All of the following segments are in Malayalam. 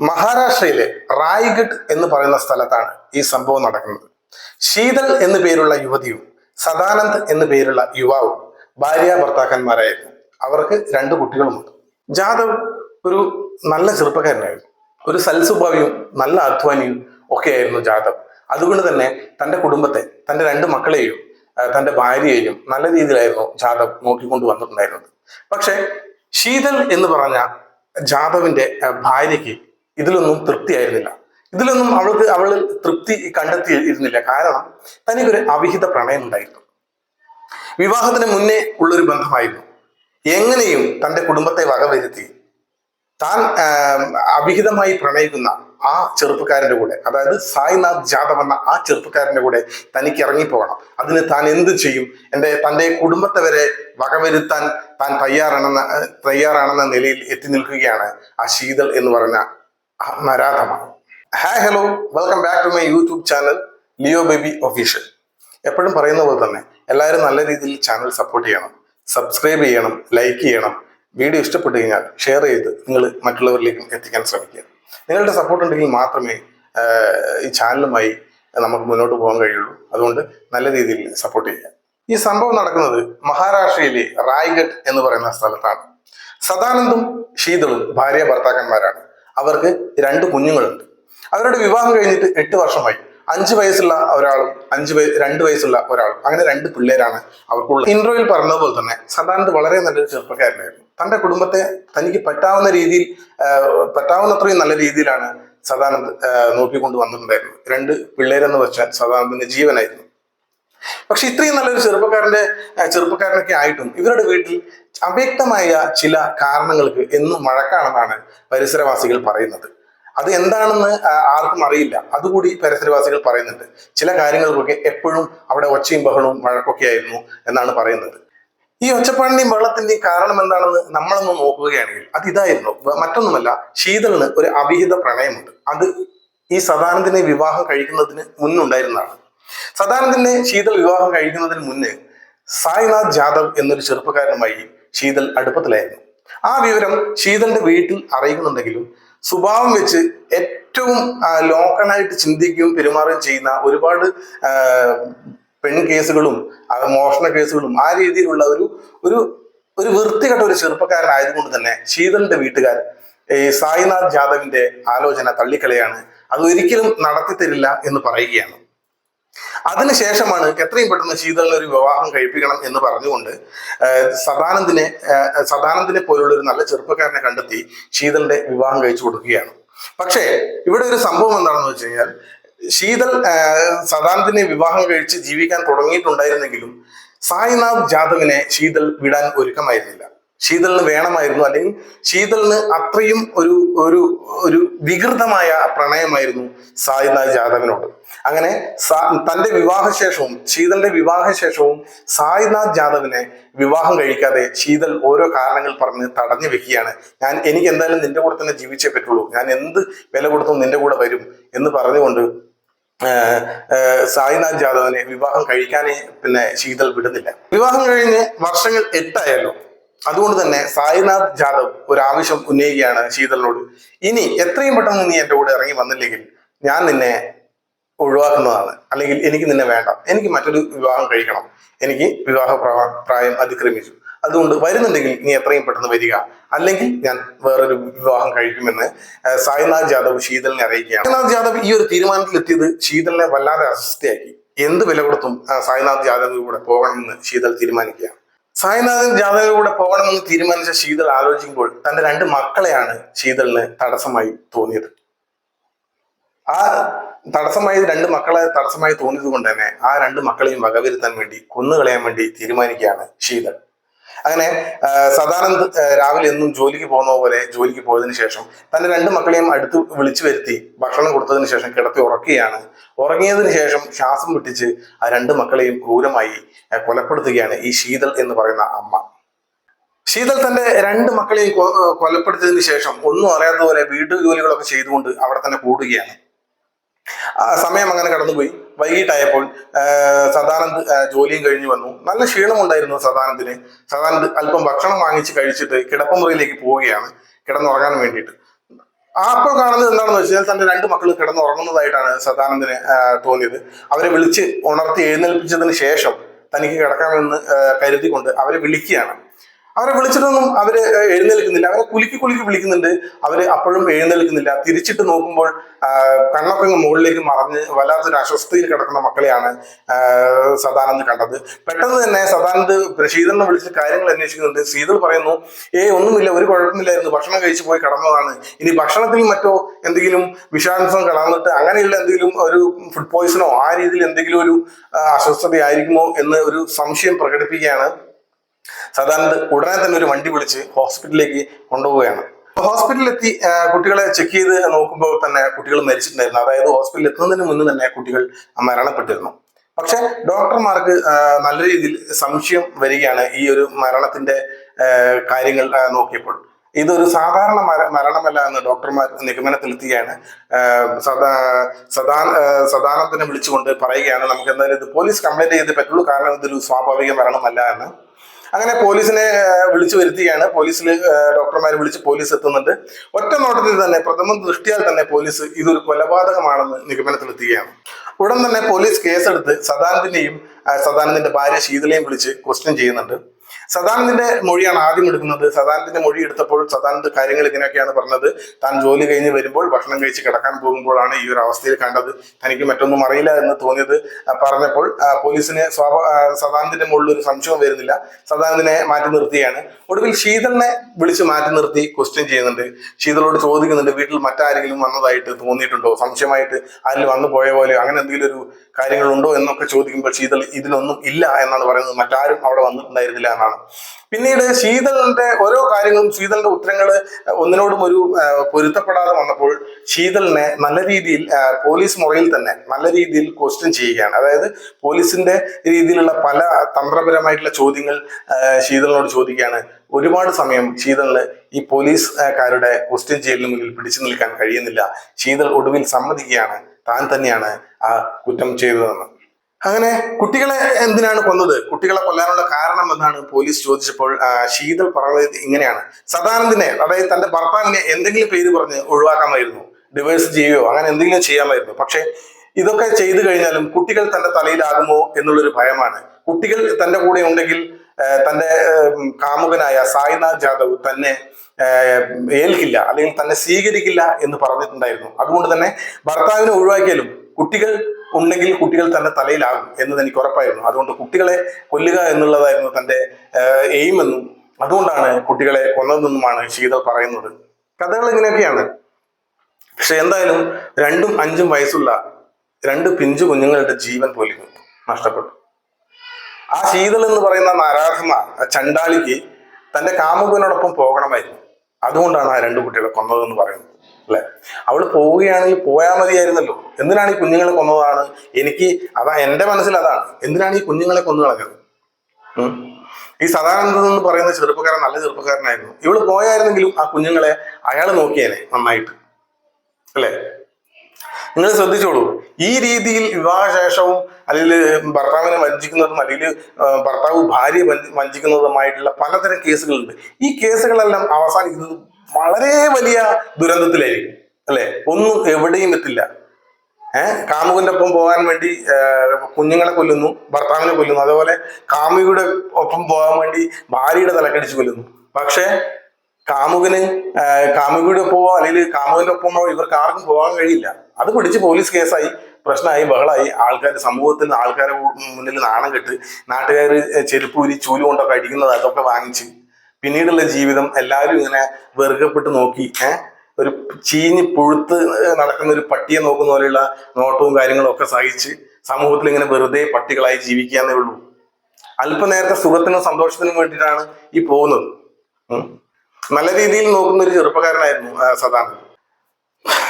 മഹാരാഷ്ട്രയിലെ റായ്ഗഡ് എന്ന് പറയുന്ന സ്ഥലത്താണ് ഈ സംഭവം നടക്കുന്നത്. ശീതൽ എന്നു പേരുള്ള യുവതിയും സദാനന്ദ് എന്നു പേരുള്ള യുവാവും ഭാര്യ ഭർത്താക്കന്മാരായിരുന്നു. അവർക്ക് രണ്ട് കുട്ടികളുമുണ്ട്. ജാദവ് ഒരു നല്ല ചെറുപ്പക്കാരനായിരുന്നു. ഒരു സൽസ്വഭാവിയും നല്ല അധ്വാനിയും ഒക്കെയായിരുന്നു ജാദവ്. അതുകൊണ്ട് തന്നെ തന്റെ കുടുംബത്തെ തന്റെ രണ്ട് മക്കളെയും തന്റെ ഭാര്യയെയും നല്ല രീതിയിലായിരുന്നു ജാദവ് നോക്കിക്കൊണ്ട് വന്നിട്ടുണ്ടായിരുന്നത്. പക്ഷെ ശീതൽ എന്ന് പറഞ്ഞ ജാദവിന്റെ ഭാര്യയ്ക്ക് ഇതിലൊന്നും തൃപ്തിയായിരുന്നില്ല. ഇതിലൊന്നും അവൾക്ക് അവൾ തൃപ്തി കണ്ടെത്തിയിരുന്നില്ല. കാരണം തനിക്കൊരു അവിഹിത പ്രണയം ഉണ്ടായിരുന്നു. വിവാഹത്തിന് മുന്നേ ഉള്ളൊരു ബന്ധമായിരുന്നു. എങ്ങനെയും തന്റെ കുടുംബത്തെ വകവരുത്തി താൻ അവിഹിതമായി പ്രണയിക്കുന്ന ആ ചെറുപ്പക്കാരന്റെ കൂടെ അതായത് സായിനാഥ് ജാദവ് എന്ന ആ ചെറുപ്പക്കാരന്റെ കൂടെ തനിക്ക് ഇറങ്ങിപ്പോകണം. അതിന് താൻ എന്ത് ചെയ്യും? എന്റെ തന്റെ കുടുംബത്തെ വരെ വകവരുത്താൻ താൻ തയ്യാറാണെന്ന തയ്യാറാണെന്ന നിലയിൽ എത്തി നിൽക്കുകയാണ് ആ ശീതൾ എന്ന് പറഞ്ഞ നരാധമ hi hello welcome back to my YouTube channel Leo Baby official എപ്പോഴും പറയുന്ന പോലെ തന്നെ എല്ലാവരും നല്ല രീതിയിൽ ചാനൽ സപ്പോർട്ട് ചെയ്യണം സബ്സ്ക്രൈബ് ചെയ്യണം ലൈക്ക് ചെയ്യണം. വീഡിയോ ഇഷ്ടപ്പെട്ടു കഴിഞ്ഞാൽ ഷെയർ ചെയ്ത് നിങ്ങൾ മറ്റുള്ളവരിലേക്കും എത്തിക്കാൻ ശ്രമിക്കുക. നിങ്ങളുടെ സപ്പോർട്ട് ഉണ്ടെങ്കിൽ മാത്രമേ ഈ ചാനലുമായി നമുക്ക് മുന്നോട്ട് പോകാൻ കഴിയുള്ളൂ. അതുകൊണ്ട് നല്ല രീതിയിൽ സപ്പോർട്ട് ചെയ്യുക. ഈ സംഭവം നടക്കുന്നത് മഹാരാഷ്ട്രയിലെ റായ്ഗഡ് എന്ന് പറയുന്ന സ്ഥലത്താണ്. സദാനന്ദും ശീതളും ഭാര്യ ഭർത്താക്കന്മാരാണ്. അവർക്ക് രണ്ട് കുഞ്ഞുങ്ങളുണ്ട്. അവരുടെ വിവാഹം കഴിഞ്ഞിട്ട് എട്ട് വർഷമായി. അഞ്ച് വയസ്സുള്ള ഒരാളും അഞ്ച് വയ രണ്ട് വയസ്സുള്ള ഒരാളും അങ്ങനെ രണ്ട് പിള്ളേരാണ് അവർക്കുള്ള ഇൻട്രോയിൽ പറഞ്ഞതുപോലെ തന്നെ സദാനന്ദ് വളരെ നല്ലൊരു ചെറുപ്പക്കാരനായിരുന്നു. തന്റെ കുടുംബത്തെ തനിക്ക് പറ്റാവുന്ന രീതിയിൽ പറ്റാവുന്നത്രയും നല്ല രീതിയിലാണ് സദാനന്ദ് നോക്കിക്കൊണ്ട് വന്നിട്ടുണ്ടായിരുന്നത്. രണ്ട് പിള്ളേരെന്ന് വെച്ചാൽ സദാനന്ദിന്റെ ജീവനായിരുന്നു. പക്ഷെ ഇത്രയും നല്ലൊരു ചെറുപ്പക്കാരന്റെ ചെറുപ്പക്കാരനൊക്കെ ആയിട്ടും ഇവരുടെ വീട്ടിൽ അവ്യക്തമായ ചില കാരണങ്ങൾക്ക് എന്നും മഴക്കാണെന്നാണ് പരിസരവാസികൾ പറയുന്നത്. അത് എന്താണെന്ന് ആർക്കും അറിയില്ല. അതുകൂടി പരിസരവാസികൾ പറയുന്നുണ്ട്. ചില കാര്യങ്ങൾക്കൊക്കെ എപ്പോഴും അവിടെ ഒച്ചയും ബഹളവും വഴക്കൊക്കെ ആയിരുന്നു എന്നാണ് പറയുന്നത്. ഈ ഒച്ചപ്പാടിന്റെയും വെള്ളത്തിന്റെയും കാരണം എന്താണെന്ന് നമ്മളൊന്ന് നോക്കുകയാണെങ്കിൽ അത് ഇതായിരുന്നു മറ്റൊന്നുമല്ല ശീതളിന് ഒരു അവിഹിത പ്രണയമുണ്ട്. അത് ഈ സദാനന്ദിനെ വിവാഹം കഴിക്കുന്നതിന് മുന്നുണ്ടായിരുന്നതാണ്. സദാനന്ദിനെ ശീതൽ വിവാഹം കഴിക്കുന്നതിന് മുന്നേ സായിനാഥ് ജാദവ് എന്നൊരു ചെറുപ്പക്കാരനുമായി ശീതൽ അടുപ്പത്തിലായിരുന്നു. ആ വിവരം ശീതലിന്റെ വീട്ടിൽ അറിയിക്കുന്നുണ്ടെങ്കിലും സ്വഭാവം വെച്ച് ഏറ്റവും ലോക്കലായിട്ട് ചിന്തിക്കുകയും പെരുമാറുകയും ചെയ്യുന്ന ഒരുപാട് പെൺ കേസുകളും മോഷണ കേസുകളും ആ രീതിയിലുള്ള ഒരു ഒരു ഒരു വൃത്തികെട്ട ഒരു ചെറുപ്പക്കാരനായതുകൊണ്ട് തന്നെ ശീതലിന്റെ വീട്ടുകാർ ഈ സായിനാഥ് ജാദവിന്റെ ആലോചന തള്ളിക്കളയാണ്. അത് ഒരിക്കലും നടത്തി തരില്ല എന്ന് പറയുകയാണ്. അതിനുശേഷമാണ് എത്രയും പെട്ടെന്ന് ശീതളിന് ഒരു വിവാഹം കഴിപ്പിക്കണം എന്ന് പറഞ്ഞുകൊണ്ട് സദാനന്ദിനെ സദാനന്ദിനെ പോലുള്ള ഒരു നല്ല ചെറുപ്പക്കാരനെ കണ്ടെത്തി ശീതളിന്റെ വിവാഹം കഴിച്ചു കൊടുക്കുകയാണ്. പക്ഷേ ഇവിടെ ഒരു സംഭവം എന്താണെന്ന് വെച്ച് കഴിഞ്ഞാൽ ശീതൾ സദാനന്ദിനെ വിവാഹം കഴിച്ച് ജീവിക്കാൻ തുടങ്ങിയിട്ടുണ്ടായിരുന്നെങ്കിലും സായിനാഥ് ജാദവിനെ ശീതൾ വിടാൻ ഒരുക്കമായിരുന്നില്ല. ശീതളിന് വേണമായിരുന്നു അല്ലെങ്കിൽ ശീതളിന് അത്രയും ഒരു ഒരു ഒരു വികൃതമായ പ്രണയമായിരുന്നു സായിനാഥ് ജാദവിനോട്. അങ്ങനെ തന്റെ വിവാഹശേഷവും ശീതളിന്റെ വിവാഹശേഷവും സായിനാഥ് ജാദവിനെ വിവാഹം കഴിക്കാതെ ശീതൾ ഓരോ കാരണങ്ങൾ പറഞ്ഞ് തടഞ്ഞു വെക്കുകയാണ്. ഞാൻ എനിക്ക് എന്തായാലും നിന്റെ കൂടെ തന്നെ ജീവിച്ചേ പറ്റുള്ളൂ. ഞാൻ എന്ത് വില കൊടുത്തും നിന്റെ കൂടെ വരും എന്ന് പറഞ്ഞുകൊണ്ട് സായിനാഥ് ജാദവിനെ വിവാഹം കഴിക്കാനേ പിന്നെ ശീതൾ വിടുന്നില്ല. വിവാഹം കഴിഞ്ഞ് വർഷങ്ങൾ എട്ടായല്ലോ. അതുകൊണ്ട് തന്നെ സായിനാഥ് ജാദവ് ഒരു ആവശ്യം ഉന്നയിക്കുകയാണ് ശീതളിനോട്. ഇനി എത്രയും പെട്ടെന്ന് നീ എന്റെ കൂടെ ഇറങ്ങി വന്നില്ലെങ്കിൽ ഞാൻ നിന്നെ ഒഴിവാക്കുന്നതാണ്. അല്ലെങ്കിൽ എനിക്ക് നിന്നെ വേണ്ട. എനിക്ക് മറ്റൊരു വിവാഹം കഴിക്കണം. എനിക്ക് വിവാഹ പ്രായം അതിക്രമിച്ചു. അതുകൊണ്ട് വരുന്നുണ്ടെങ്കിൽ നീ എത്രയും പെട്ടെന്ന് വരിക. അല്ലെങ്കിൽ ഞാൻ വേറൊരു വിവാഹം കഴിക്കുമെന്ന് സായിനാഥ് ജാദവ് ശീതലിനെ അറിയിക്കുകയാണ്. സായിനാഥ് ജാദവ് ഈ ഒരു തീരുമാനത്തിൽ എത്തിയത് ശീതലിനെ വല്ലാതെ അസ്വസ്ഥയാക്കി. എന്ത് വില കൊടുത്തും സായിനാഥ് ജാദവ് കൂടെ പോകണമെന്ന് ശീതൽ തീരുമാനിക്കുകയാണ്. സായിനാഥൻ ജാഥയിലൂടെ പോകണമെന്ന് തീരുമാനിച്ച ശീതൾ ആലോചിക്കുമ്പോൾ തന്റെ രണ്ട് മക്കളെയാണ് ശീതളിന് തടസ്സമായി തോന്നിയത്. ആ തടസ്സമായി രണ്ട് മക്കളെ തടസ്സമായി തോന്നിയത് കൊണ്ട് തന്നെ ആ രണ്ട് മക്കളെയും വകവരുത്താൻ വേണ്ടി കൊന്നുകളയാൻ വേണ്ടി തീരുമാനിക്കുകയാണ് ശീതൾ. അങ്ങനെ സദാനന്ദ് രാവിലെ എന്നും ജോലിക്ക് പോകുന്ന പോലെ ജോലിക്ക് പോയതിന് ശേഷം തന്റെ രണ്ട് മക്കളെയും അടുത്ത് വിളിച്ചു വരുത്തി ഭക്ഷണം കൊടുത്തതിന് ശേഷം കിടത്തി ഉറക്കുകയാണ്. ഉറങ്ങിയതിന് ശേഷം ശ്വാസം വിട്ടിച്ച് ആ രണ്ട് മക്കളെയും ക്രൂരമായി കൊലപ്പെടുത്തുകയാണ് ഈ ശീതൾ എന്ന് പറയുന്ന അമ്മ. ശീതൾ തന്റെ രണ്ട് മക്കളെയും കൊലപ്പെടുത്തിയതിന് ശേഷം ഒന്നും അറിയാത്ത പോലെ വീട്ടു ജോലികളൊക്കെ ചെയ്തുകൊണ്ട് അവിടെ തന്നെ കൂടുകയാണ്. സമയം അങ്ങനെ കടന്നുപോയി. വൈകിട്ടായപ്പോൾ സദാനന്ദ് ജോലിയും കഴിഞ്ഞു വന്നു. നല്ല ക്ഷീണമുണ്ടായിരുന്നു സദാനന്ദിന്. സദാനന്ദ് അല്പം ഭക്ഷണം വാങ്ങിച്ച് കഴിച്ചിട്ട് കിടപ്പുമുറിയിലേക്ക് പോവുകയാണ് കിടന്നുറങ്ങാൻ വേണ്ടിയിട്ട്. അപ്പോൾ കാണുന്നത് എന്താണെന്ന് വെച്ചാൽ തന്റെ രണ്ട് മക്കൾ കിടന്നുറങ്ങുന്നതായിട്ടാണ് സദാനന്ദന് തോന്നിയത്. അവരെ വിളിച്ച് ഉണർത്തി എഴുന്നേൽപ്പിച്ചതിന് ശേഷം തനിക്ക് കിടക്കാമെന്ന് കരുതി കരുതിക്കൊണ്ട് അവരെ വിളിക്കുകയാണ്. അവരെ വിളിച്ചിട്ടൊന്നും അവർ എഴുന്നേൽക്കുന്നില്ല. അവരെ കുലുക്കി കുലുക്കി വിളിക്കുന്നുണ്ട്. അവർ അപ്പോഴും എഴുന്നേൽക്കുന്നില്ല. തിരിച്ചിട്ട് നോക്കുമ്പോൾ കണ്ണൊക്കെ മുകളിലേക്ക് മറഞ്ഞ് വല്ലാത്തൊരു അസ്വസ്ഥയിൽ കിടക്കുന്ന മക്കളെയാണ് സദാനന്ദ് കണ്ടത്. പെട്ടെന്ന് തന്നെ സദാനന്ദ് ശ്രീധരനെ വിളിച്ച് കാര്യങ്ങൾ അന്വേഷിക്കുന്നുണ്ട്. സീതൾ പറയുന്നു ഏ ഒന്നുമില്ല ഒരു കുഴപ്പമില്ലായിരുന്നു. ഭക്ഷണം കഴിച്ചു പോയി കടന്നതാണ്. ഇനി ഭക്ഷണത്തിൽ മറ്റോ എന്തെങ്കിലും വിഷാംശം കടന്നിട്ട് അങ്ങനെയുള്ള എന്തെങ്കിലും ഒരു ഫുഡ് പോയിസണോ? ആ രീതിയിൽ എന്തെങ്കിലും ഒരു അസ്വസ്ഥതയായിരിക്കുമോ എന്ന് ഒരു സംശയം പ്രകടിപ്പിക്കുകയാണ്. സദാനന്ദ് ഉടനെ തന്നെ ഒരു വണ്ടി വിളിച്ച് ഹോസ്പിറ്റലിലേക്ക് കൊണ്ടുപോവുകയാണ്. ഹോസ്പിറ്റലിലെത്തി കുട്ടികളെ ചെക്ക് ചെയ്ത് നോക്കുമ്പോൾ തന്നെ കുട്ടികൾ മരിച്ചിട്ടുണ്ടായിരുന്നു. അതായത് ഹോസ്പിറ്റലിൽ എത്തുന്നതിന് മുന്നേ തന്നെ കുട്ടികൾ മരണപ്പെട്ടിരുന്നു. പക്ഷെ ഡോക്ടർമാർക്ക് നല്ല രീതിയിൽ സംശയം വരികയാണ് ഈ ഒരു മരണത്തിന്റെ കാര്യങ്ങൾ നോക്കിയപ്പോൾ. ഇതൊരു സാധാരണ മര മരണമല്ല എന്ന് ഡോക്ടർമാർ നിഗമനത്തിലെത്തുകയാണ് സദാ സദാ സദാനത്തിനെ വിളിച്ചുകൊണ്ട് പറയുകയാണ് നമുക്ക് എന്തായാലും ഇത് പോലീസ് കംപ്ലൈന്റ് ചെയ്തേ പറ്റുള്ളൂ. കാരണം ഇതൊരു സ്വാഭാവിക മരണമല്ല എന്ന്. അങ്ങനെ പോലീസിനെ വിളിച്ചു വരുത്തുകയാണ്. പോലീസിൽ ഡോക്ടർമാരെ വിളിച്ച് പോലീസ് എത്തുന്നുണ്ട്. ഒറ്റ നോട്ടത്തിൽ തന്നെ പ്രഥമ ദൃഷ്ടിയാൽ തന്നെ പോലീസ് ഇതൊരു കൊലപാതകമാണെന്ന് നിഗമനത്തിലെത്തുകയാണ്. ഉടൻ തന്നെ പോലീസ് കേസെടുത്ത് സദാനന്ദിനെയും സദാനന്ദിന്റെ ഭാര്യ ശീതലയും വിളിച്ച് ക്വസ്റ്റ്യൻ ചെയ്യുന്നുണ്ട്. സദാനന്ദിന്റെ മൊഴിയാണ് ആദ്യം എടുക്കുന്നത്. സദാനന്ദിന്റെ മൊഴി എടുത്തപ്പോൾ സദാനന്ദ് കാര്യങ്ങൾ ഇങ്ങനെയൊക്കെയാണ് പറഞ്ഞത്. താൻ ജോലി കഴിഞ്ഞ് വരുമ്പോൾ ഭക്ഷണം കഴിച്ച് കിടക്കാൻ പോകുമ്പോഴാണ് ഈ ഒരു അവസ്ഥയിൽ കണ്ടത്. തനിക്ക് മറ്റൊന്നും അറിയില്ല എന്ന് തോന്നിയത് പറഞ്ഞപ്പോൾ പോലീസിന് സ്വാഭ സദാനന്ദിന്റെ മുകളിൽ ഒരു സംശയവും വരുന്നില്ല. സദാനന്ദിനെ മാറ്റി നിർത്തുകയാണ് ഒടുവിൽ ശീതളിനെ വിളിച്ച് മാറ്റി നിർത്തി ക്വസ്റ്റ്യൻ ചെയ്യുന്നുണ്ട്. ശീതളോട് ചോദിക്കുന്നുണ്ട് വീട്ടിൽ മറ്റാരെങ്കിലും വന്നതായിട്ട് തോന്നിയിട്ടുണ്ടോ? സംശയമായിട്ട് ആരിൽ വന്നു പോയ പോലെ അങ്ങനെ എന്തെങ്കിലും ഒരു കാര്യങ്ങളുണ്ടോ? എന്നൊക്കെ ചോദിക്കുമ്പോൾ ശീതൾ ഇതിലൊന്നും ഇല്ല എന്നാണ് പറയുന്നത്. മറ്റാരും അവിടെ വന്നിട്ടുണ്ടായിരുന്നില്ല എന്നാണ്. പിന്നീട് ശീതളിന്റെ ഓരോ കാര്യങ്ങളും ശീതളിന്റെ ഉത്തരങ്ങൾ ഒന്നിനോടും ഒരു പൊരുത്തപ്പെടാതെ വന്നപ്പോൾ ശീതളിനെ നല്ല രീതിയിൽ പോലീസ് മുറയിൽ തന്നെ നല്ല രീതിയിൽ ക്വസ്റ്റ്യൻ ചെയ്യുകയാണ്. അതായത് പോലീസിന്റെ രീതിയിലുള്ള പല തന്ത്രപരമായിട്ടുള്ള ചോദ്യങ്ങൾ ശീതളിനോട് ചോദിക്കുകയാണ്. ഒരുപാട് സമയം ശീതളിന് ഈ പോലീസുകാരുടെ ക്വസ്റ്റ്യൻ ചെയ്യലിന് മുന്നിൽ പിടിച്ചു നിൽക്കാൻ കഴിയുന്നില്ല. ശീതൾ ഒടുവിൽ സമ്മതിക്കുകയാണ്. താൻ തന്നെയാണ് ആ കുറ്റം ചെയ്തതെന്ന്. അങ്ങനെ കുട്ടികളെ എന്തിനാണ് കൊന്നത്? കുട്ടികളെ കൊല്ലാനുള്ള കാരണം എന്നാണ് പോലീസ് ചോദിച്ചപ്പോൾ ശീതൾ പറഞ്ഞത് ഇങ്ങനെയാണ്. സദാനന്ദിനെ അതായത് തന്റെ ഭർത്താവിനെ എന്തെങ്കിലും പേര് പറഞ്ഞ് ഒഴിവാക്കാമായിരുന്നു. ഡിവേഴ്സ് ചെയ്യുകയോ അങ്ങനെ എന്തെങ്കിലും ചെയ്യാമായിരുന്നു. പക്ഷേ ഇതൊക്കെ ചെയ്തു കഴിഞ്ഞാലും കുട്ടികൾ തന്റെ തലയിലാകുമോ എന്നുള്ളൊരു ഭയമാണ്. കുട്ടികൾ തന്റെ കൂടെ ഉണ്ടെങ്കിൽ തന്റെ കാമുകനായ സായിനാഥ് ജാദവ് തന്നെ ഏൽക്കില്ല അല്ലെങ്കിൽ തന്നെ സ്വീകരിക്കില്ല എന്ന് പറഞ്ഞിട്ടുണ്ടായിരുന്നു. അതുകൊണ്ട് തന്നെ ഭർത്താവിനെ ഒഴിവാക്കിയാലും കുട്ടികൾ ഉണ്ടെങ്കിൽ കുട്ടികൾ തന്റെ തലയിലാകും എന്നത് എനിക്ക് ഉറപ്പായിരുന്നു. അതുകൊണ്ട് കുട്ടികളെ കൊല്ലുക എന്നുള്ളതായിരുന്നു തന്റെ എയിം എന്നും അതുകൊണ്ടാണ് കുട്ടികളെ കൊന്നതെന്നുമാണ് ശീതൾ പറയുന്നത്. കഥകൾ ഇങ്ങനെയൊക്കെയാണ്. പക്ഷെ എന്തായാലും രണ്ടും അഞ്ചും വയസ്സുള്ള രണ്ട് പിഞ്ചു കുഞ്ഞുങ്ങളുടെ ജീവൻ പോലും നഷ്ടപ്പെട്ടു. ആ ശീതൾ എന്ന് പറയുന്ന നരാധമ ചണ്ടാളിക്ക് തന്റെ കാമുകനോടൊപ്പം പോകണമായിരുന്നു. അതുകൊണ്ടാണ് ആ രണ്ട് കുട്ടികളെ കൊന്നതെന്ന് പറയുന്നത്. അല്ലെ? അവൾ പോവുകയാണെങ്കിൽ പോയാൽ മതിയായിരുന്നല്ലോ. എന്തിനാണ് ഈ കുഞ്ഞുങ്ങളെ കൊന്നതാണ്? എനിക്ക് അതാ എന്റെ മനസ്സിൽ അതാണ്. എന്തിനാണ് ഈ കുഞ്ഞുങ്ങളെ കൊന്നു കളഞ്ഞത്? ഈ സദാനന്ദൻ എന്ന് പറയുന്ന ചെറുപ്പക്കാരൻ നല്ല ചെറുപ്പക്കാരനായിരുന്നു. ഇവൾ പോയായിരുന്നെങ്കിലും ആ കുഞ്ഞുങ്ങളെ അയാൾ നോക്കിയേനെ നന്നായിട്ട്. അല്ലേ? നിങ്ങൾ ശ്രദ്ധിച്ചോളൂ. ഈ രീതിയിൽ വിവാഹശേഷവും അല്ലെങ്കിൽ ഭർത്താവിനെ വഞ്ചിക്കുന്നതും അല്ലെങ്കിൽ ഭർത്താവ് ഭാര്യയെ വഞ്ചി- വഞ്ചിക്കുന്നതുമായിട്ടുള്ള പലതരം കേസുകളുണ്ട്. ഈ കേസുകളെല്ലാം അവസാനിക്കുന്നത് വളരെ വലിയ ദുരന്തത്തിലായിരിക്കും അല്ലെ? ഒന്നും എവിടെയും എത്തില്ല. ഏഹ് കാമുകന്റെ ഒപ്പം പോകാൻ വേണ്ടി കുഞ്ഞുങ്ങളെ കൊല്ലുന്നു ഭർത്താവിനെ കൊല്ലുന്നു. അതേപോലെ കാമുകിയുടെ ഒപ്പം പോകാൻ വേണ്ടി ഭാര്യയുടെ തലക്കടിച്ച് കൊല്ലുന്നു. പക്ഷേ കാമുകന് കാമുകിയുടെ ഒപ്പമോ അല്ലെങ്കിൽ കാമുകന്റെ ഒപ്പമോ ഇവർക്ക് ആർക്കും പോകാൻ കഴിയില്ല. അത് പിടിച്ച് പോലീസ് കേസായി പ്രശ്നമായി ബഹളമായി. ആൾക്കാർ സമൂഹത്തിൽ ആൾക്കാരെ മുന്നിൽ നാണം കെട്ട് നാട്ടുകാർ ചെരുപ്പൂരി ചൂൽ കൊണ്ടൊക്കെ അടിക്കുന്നത് അതൊക്കെ വാങ്ങിച്ച് പിന്നീടുള്ള ജീവിതം എല്ലാവരും ഇങ്ങനെ വെറുകപ്പെട്ട് നോക്കി ഏഹ് ഒരു ചീഞ്ഞ് പുഴുത്ത് നടക്കുന്ന ഒരു പട്ടിയെ നോക്കുന്ന പോലെയുള്ള നോട്ടവും കാര്യങ്ങളും ഒക്കെ സഹിച്ച് സമൂഹത്തിൽ ഇങ്ങനെ വെറുതെ പട്ടികളായി ജീവിക്കാന്നേ ഉള്ളൂ. അല്പനേരത്തെ സുഖത്തിനും സന്തോഷത്തിനും വേണ്ടിയിട്ടാണ് ഈ പോകുന്നത്. നല്ല രീതിയിൽ നോക്കുന്ന ഒരു ചെറുപ്പക്കാരനായിരുന്നു സദാനന്ദ്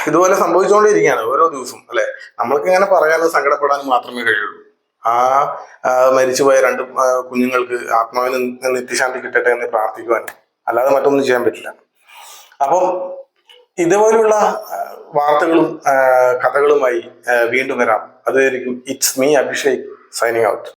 ഇതുപോലെ സംഭവിച്ചുകൊണ്ടിരിക്കുകയാണ് ഓരോ ദിവസവും അല്ലെ? നമ്മൾക്ക് ഇങ്ങനെ പറയാനും സങ്കടപ്പെടാനും മാത്രമേ കഴിയുള്ളൂ. ആ മരിച്ചുപോയ രണ്ട് കുഞ്ഞുങ്ങൾക്ക് ആത്മാവിന് നിത്യശാന്തി കിട്ടട്ടെ എന്ന് പ്രാർത്ഥിക്കുവാൻ. അല്ലാതെ മറ്റൊന്നും ചെയ്യാൻ പറ്റില്ല. അപ്പം ഇതുപോലുള്ള വാർത്തകളും കഥകളുമായി വീണ്ടും വരാം. അതുവരെയും it's me Abhishek signing out